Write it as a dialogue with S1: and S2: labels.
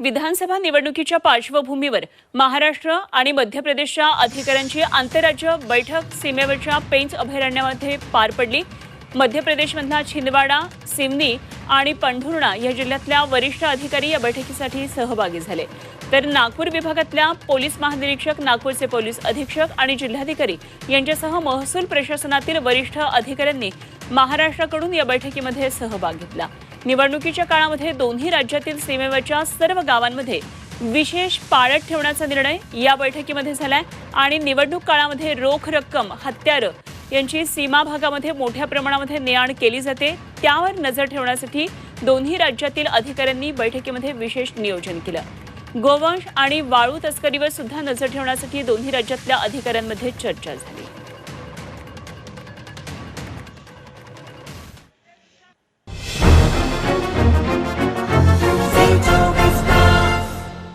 S1: विधानसभा निवडणुकीच्या पार्श्वभूमीवर महाराष्ट्र आणि मध्य प्रदेशच्या अधिकाऱ्यांची आंतरराज्य बैठक सीमेवरच्या पेंच अभयारण्यामध्ये पार पडली. मध्य प्रदेशमधला छिंदवाडा सिवनी आणि पंढुर्णा या जिल्ह्यातल्या वरिष्ठ अधिकारी या बैठकीसाठी सहभागी झाले. तर नागपूर विभागातल्या पोलीस महानिरीक्षक नागपूरचे पोलीस अधीक्षक आणि जिल्हाधिकारी यांच्यासह महसूल प्रशासनातील वरिष्ठ अधिकाऱ्यांनी महाराष्ट्राकडून या बैठकीमध्ये सहभाग घेतला. निवडणुकीच्या काळामध्ये दोन्ही राज्यातील सीमेवरच्या सर्व गावांमध्ये विशेष पाळत ठेवण्याचा निर्णय या बैठकीमध्ये झालाय. आणि निवडणूक काळामध्ये रोख रक्कम हत्यारं यांची सीमा भागामध्ये मोठ्या प्रमाणामध्ये ने आण केली जाते. त्यावर नजर ठेवण्यासाठी दोन्ही राज्यातील अधिकाऱ्यांनी बैठकीमध्ये विशेष नियोजन केलं. गोवंश आणि वाळू तस्करीवर सुद्धा नजर ठेवण्यासाठी दोन्ही राज्यातल्या अधिकाऱ्यांमध्ये चर्चा झाली.